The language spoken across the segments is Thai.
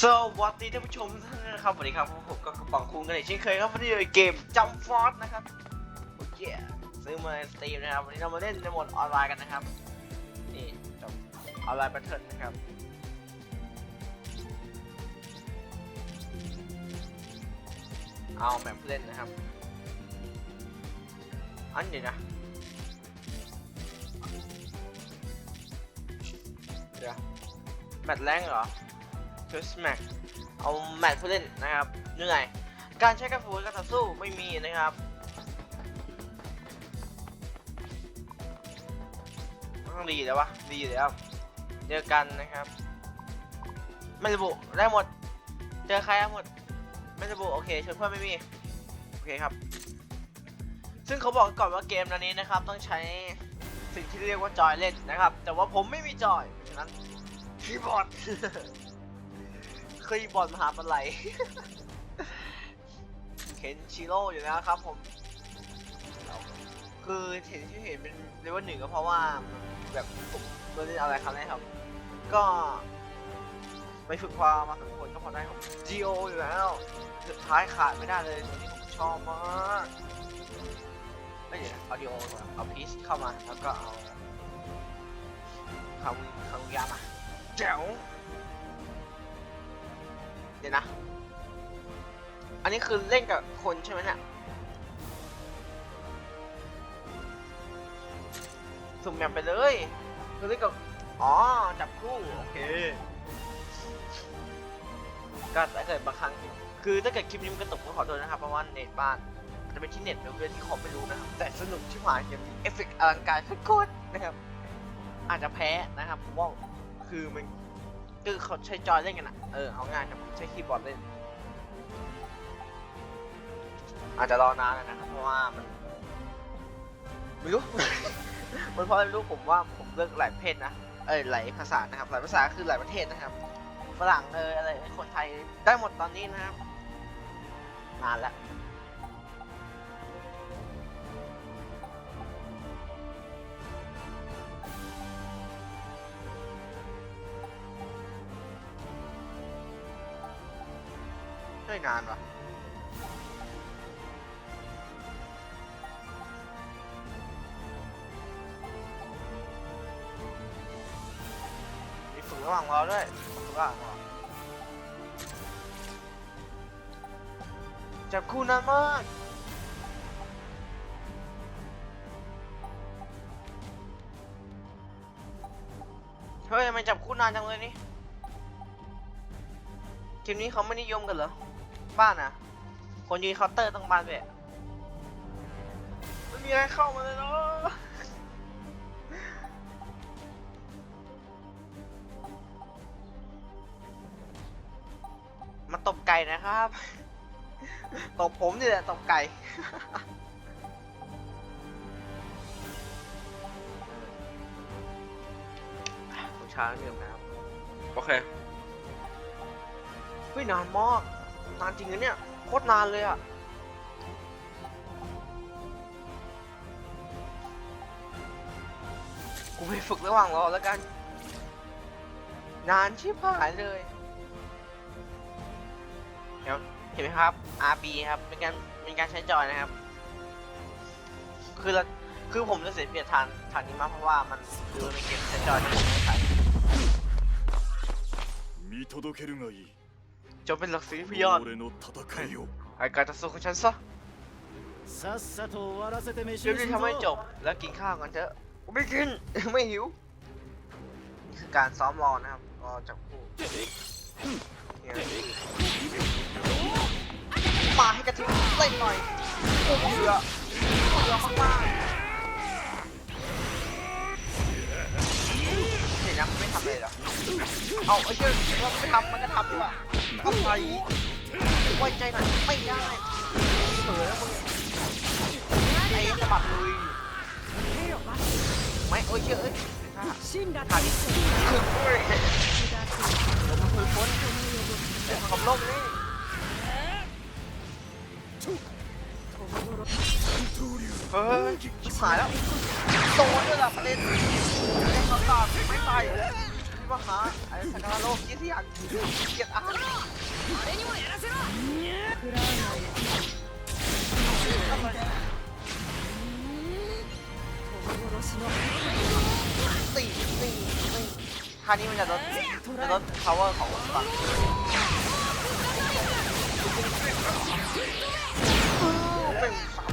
สวัสดีท่านผู้ชมทุกท่านนะครับสวัสดีครับผมก็กระป๋องคุงกันอีกเช่นเคยครับวันนี้อยู่ในเกมจัมฟอร์ดนะครับโอเคซื้อมาในสตรีมนะครับวันนี้เรามาเล่นในโหมดออนไลน์กันนะครับนี่จัมออนไลน์แบทเทิลนะครับเอาแมปเล่นนะครับ อันเดียวนะเดี๋ยวแมตช์แรงเหรอ เ s สแม็กเอาแมตช์ผู้เล่นนะครับเหนื่อยการใช้กระสุนการต่อสู้ไม่มีนะครับต้องดีแล้ววะดีอยู่แล้วเจอกันนะครับ ไม่ระบุได้หมด เจอใครได้หมด ไม่ระบุโอเคชวนเพื่อนไม่มีโอเคครับ ซึ่งเขาบอกก่อนว่าเกมตอนี้นะครับ ต้องใช้สิ่งที่เรียกว่าจอยเล่นนะครับ แต่ว่าผมไม่มีจอยเพราะฉะนั้นคีย์บอร์ด เคยบอร์ดมหาปลัยเคนชิโร่อยู่แล้วครับผม คือเห็นที่เห็นเป็นเลเวลหนึ่งก็เพราะว่าแบบผมเล่นอะไรครั้งแรกครับ ก็ไปฝึกความมาสักคนก็พอได้ครับ G.O อยู่แล้วสุดท้ายขาดไม่ได้เลยตัวนี้ผมชอบมากไม่เดี๋ยวเอาดีโอเอาพีชเข้ามาแล้วก็เอาคำคำยามาแจ๋ว เดี๋ยวนะ อันนี้คือเล่นกับคนใช่ไหมเนี่ยสุ่มแมปไปเลยคือเล่นกับอ๋อ จับคู่ โอเค ก็ถ้าเกิดบางครั้ง คือถ้าเกิดคลิปนี้มันกระตุกก็ขอโทษนะครับ เพราะว่าเน็ตบ้านจะเป็นที่เน็ตหรือเป็นที่คอมไม่รู้นะครับ แต่สนุกที่หายเกมนี้เอฟเฟกต์อลังการโคตรนะครับ อาจจะแพ้นะครับผมว่าคือมัน คือเขาใช้จอยเล่นกันอะเออเอาง่ายครับใช้คีย์บอร์ดเล่น อาจจะรอนานหน่อยนะครับเพราะว่ามันไม่รู้ มันเพราะอะไรไม่รู้ผมว่าผมเลือกหลายเภทนะเอ้ยหลายภาษานะครับหลายภาษาคือหลายประเทศนะครับฝรั่งเอออะไรคนไทยได้หมดตอนนี้นะครับนานแล้ว เฮ้ยนานวะมีฝึกระหว่างรอด้วยฝึกระหว่างรอจับคู่นานมากเฮ้ยทำไมจับคู่นานจังเลยนี่เกมนี้เขาไม่นิยมกันเหรอ บ้านอะ คนยืนเคาน์เตอร์ต้องบ้านไปอะไม่มีอะไรเข้ามาเลยเนาะมาตบไก่นะครับ ตบผมนี่แหละตบไก่ผู้ช้างเรื่องนะครับ โอเค เฮ้ยนานมาก นานจริงนะเนี่ย โคตรนานเลยอะกูไปฝึกระหว่างรอแล้วกัน นานชิบหายเลย เดี๋ยวเห็นไหมครับ RB ครับ เป็นการเป็นการใช้จอยนะครับ คือเราคือผมจะเสียเปรียบทางทางนี้มากเพราะว่ามันคือมันเป็นเกมใช้จอยที่ผมไม่ใช้ 見届けるがいい จบเป็นหลักสูตรพยานไอการต่อสู้ของฉันซะรีบๆทำให้จบแล้วกินข้าวกันเถอะไม่กินไม่หิวนี่คือการซ้อมรอนะครับรอจากผู้มาให้กระทิงเล่นหน่อยโอ้เบื่อเบื่อมากๆเดี๋ยวนะไม่ทำเลยหรอเอาไอ้เจ้าเราไม่ทำมันก็ทำดีกว่า อาไปไว้ใจหน่อยไม่ได้เผลอแล้วมึงไอ้สะบัดลุยไม่โอ้ยเชื่อเอ้ยขาดนี่คือเว้ยผมคือพ้นแต่ความโลภนี่เฮ้ยชิบหายแล้วโดนด้วยล่ะประเด็นเล่นเขาตามไม่ตาย อยู่แล้วมาหาอะไรสักการะโลกเกียรติยานเกียรติอาร์ตีตีตีท่านี้มันจะลดจะลด power ของฝั่งเป็นสาม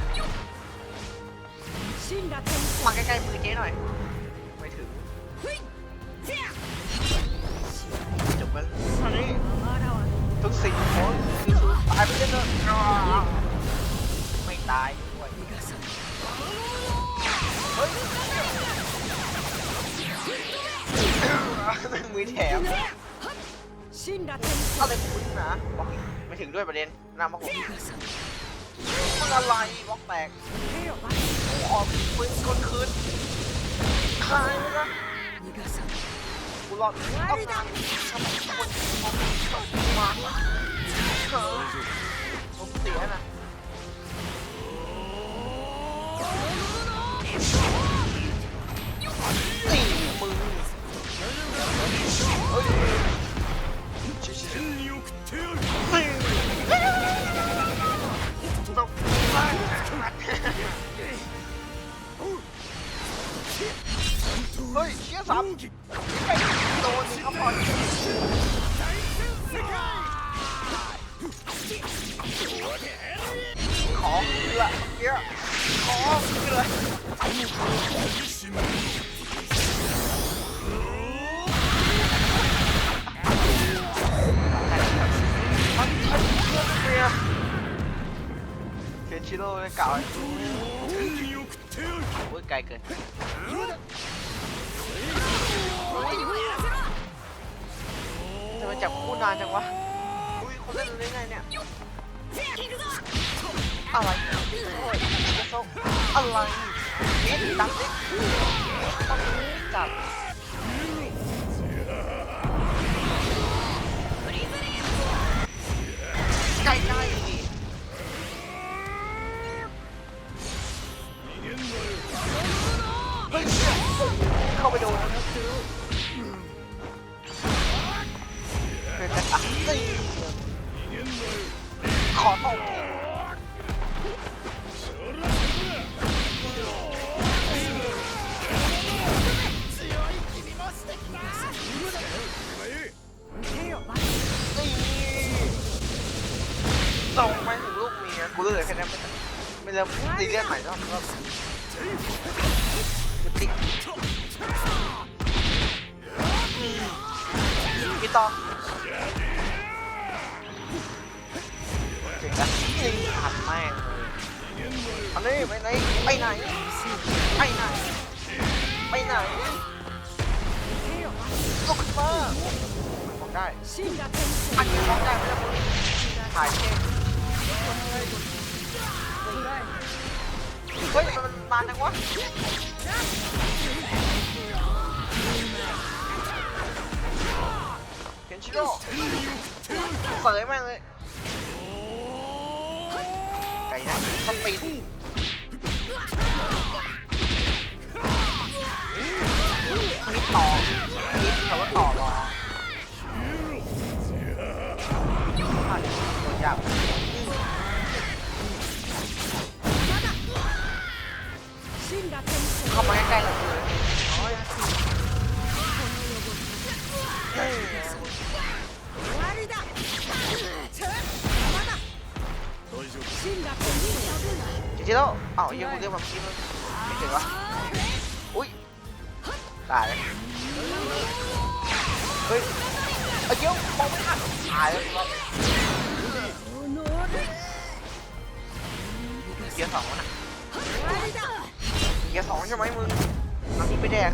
มาใกล้ๆมือเจ๊หน่อย ตายด้วยเฮ้ยมือแถมอะไรคุณนะบล็อกไม่ถึงด้วยประเด็นน้ามาผมมึงอะไรบล็อกแตกออกปืนคนคืนคายไหมนะกูรอดต้องการทำให้คนมาเออ ละเมื่อกี้ขอขึ้นเลยอ่อเมียเชิโร่เล่เก่าไลยโอ้ยไกลเกินจะมาจับคู่นานจังวะอุ้ยคนเล่นได้ไงเนี่ย อะไรโอ้ยจะซกอะไรนิดดักนิดต้องจัดไกลได้ดิเข้าไปโดนนะคือเกิดกันอะขอตบ ดิมตีเลือดใหม่แล้วก็ติดพี่ต่องเก่งนะนี่หันแม่งเลยอันนี้ไปไหนไปไหนไปไหนไปไหนลุกขึ้นมามองได้อันนี้มองได้ไม่ได้ถ่ายเท่ เฮ้ยมันมาจังวะเคนชิโร่เสยม่งเลยไก่นะสปีดมีต่อมีคำว่าต่อรอผ่านตัวยาก จริงๆแล้วอ้าวยังกูเรียกมันกี้มันไม่ถึงวะอุ้ยตายเฮ้ยเอเดี๋ยวมองไม่ทันตายแล้วเกียร์สองน่ะเกียร์สองใช่ไหมมึงอันนี้ไปแดก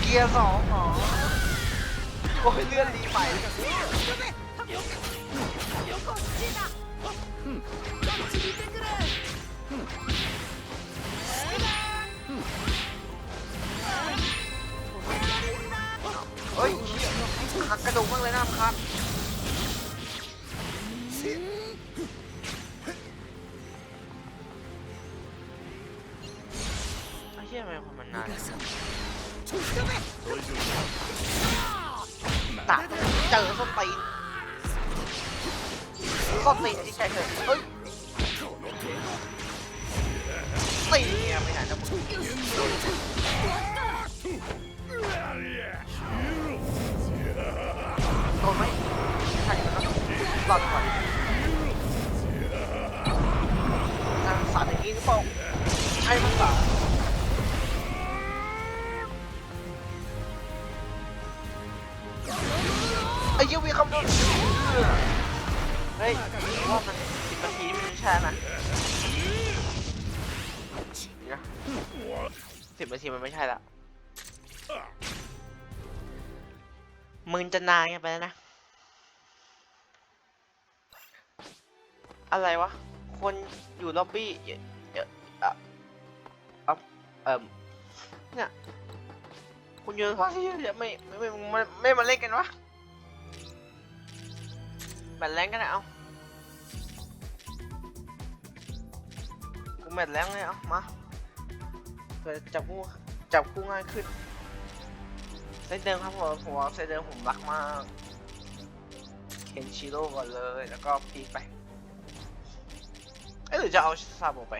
เกียร์สองเหรอโอ้ยเลื่อนดีไปเลย เฮ้ยเหี้ยหักกระดูกบ้างเลยนะครับ ไม่ใช่นะสิบนาทีมันไม่ใช่ละมึงจะนานกันไปแล้วนะ อะไรวะ คนอยู่ล็อบบี้เออเอ่อเอ่อเนี่ยคุณอยู่ฟ้าที่เยอะไม่ไม่ไม่ไม่ไม่มาเล่นกันวะแมตช์แรงกันนะเอา แมตช์แรงเลยเอามาเพื่อจับคู่จับคู่ง่ายขึ้นเซตเดิมครับผมผมว่เซตเดิมผมรักมากเคนชิโร่ก่อนเลยแล้วก็พีไปเอ้ยหรือจะเอาซาโบไป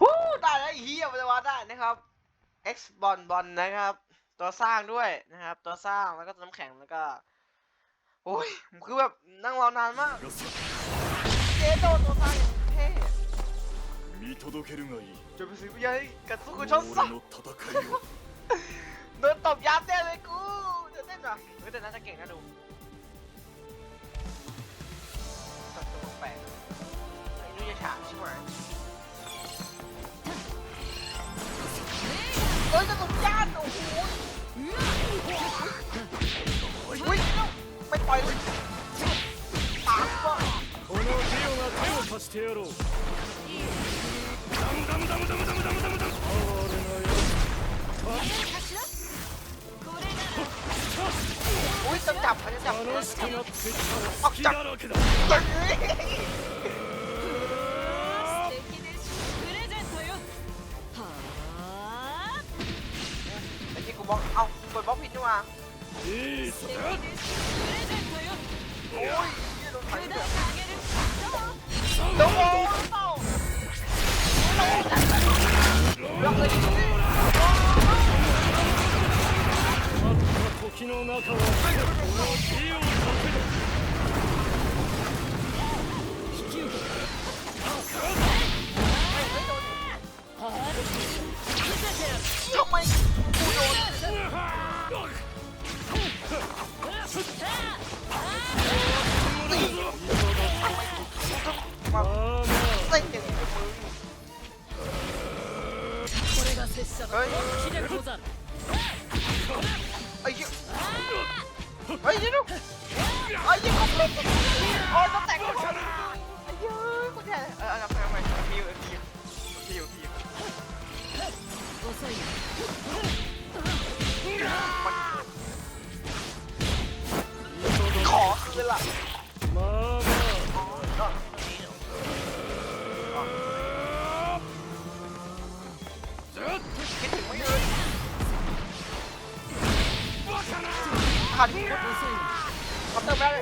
วู้ได้แล้วเฮียมันจะว่าได้นะครับ X บอลบอลนะครับ ตัวสร้างด้วยนะครับ ตัวสร้างแล้วก็น้ำแข็งแล้วก็โอ้ยคือแบบนั่งรอนานมาก จโดตัวสร้างอย่างเท่ 見届けるがいい จนไปซื้อวิญญาณกับสู้กูชน 俺 ซะ の戦いを โดนตบยับแน่เลยกูเดี๋ยวเต้นว่ะเฮ้ยแต่น่าจะเก่งนะดูตัดตัวแปลกไอ้นี่จะฉาบใช่ไหมเฮ้ยจะตบย่านโอ้โหอุ้ยไม่ปล่อยเลย してやろうダムダムダムダムダムダムダム哀れなやโอ้ยต้องจับเขาจะจับเขา楽しくなってきたら好きだらけだ素敵でしょプレゼントよはあไอ้ที่กูบล็อกเอ้ากดบล็อกผิดนี่หว่ายいい素敵でしょプレゼントよโอ้ยเหี้ยโดนไฟください時の中はこの地を溶ける引き受けたทำไมกูโดนทำไมกูต้องมา ไอ้เหี้ยไอ้เหี้อหนุ๊กโอ้ยต้อขอคืนล่ะ ได้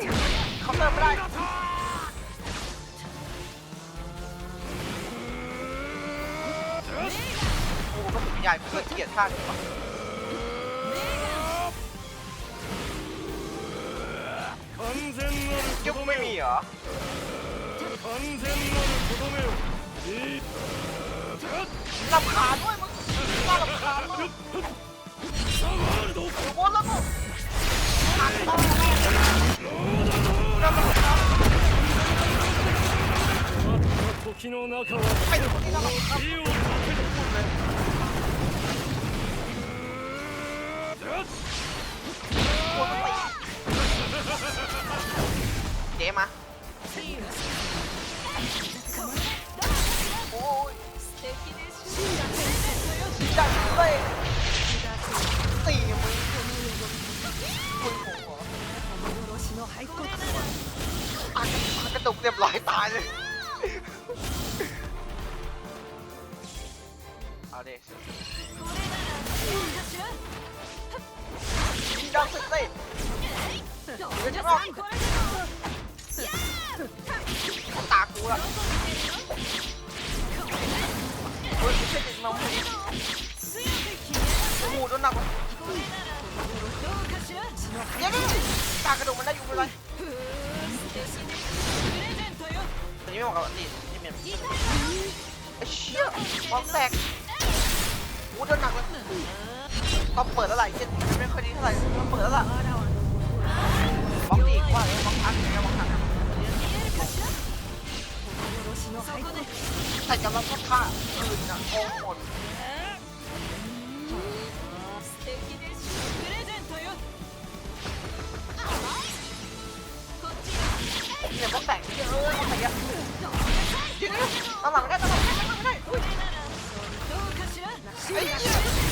เคานเตอร์ไม่ได้โอ้ก็ถึงใหญ่เพื่อเกลียดท่าดีกว่าจุ๊บไม่มีเหรอลำขาด้วยมึงลำขาด้วยโอ้โห 敵の中は火を立てるเจ๊มาโอ้ยจัตีมึมึงผสุกเรียบร้อยตายเลย ยิงดตากูละโอ้ยใช่จิตมังคุโดนนักว่ะยังตากระดูมันได้อยู่ไปเลยแต่ยังไม่มาะกับอันนี้นี่เป็นไอ้เชี่ยมองแตก อู้โดนหนักแล้วต้องเปิดแล้ไหล่เช่นไม่ค่อยดีเท่าไหร่เปิดแล้วล่ะบล็อกดีกว่าเลยบองทันนะบล็อกทันใส่กำลังก็ฆ่าอื่นนะโอ้หมดเนี่ยบล็อกแตกเยอะบล็อกแตกเยอะจรินตั้งหลังได้ตั้งหลัง 있습니다.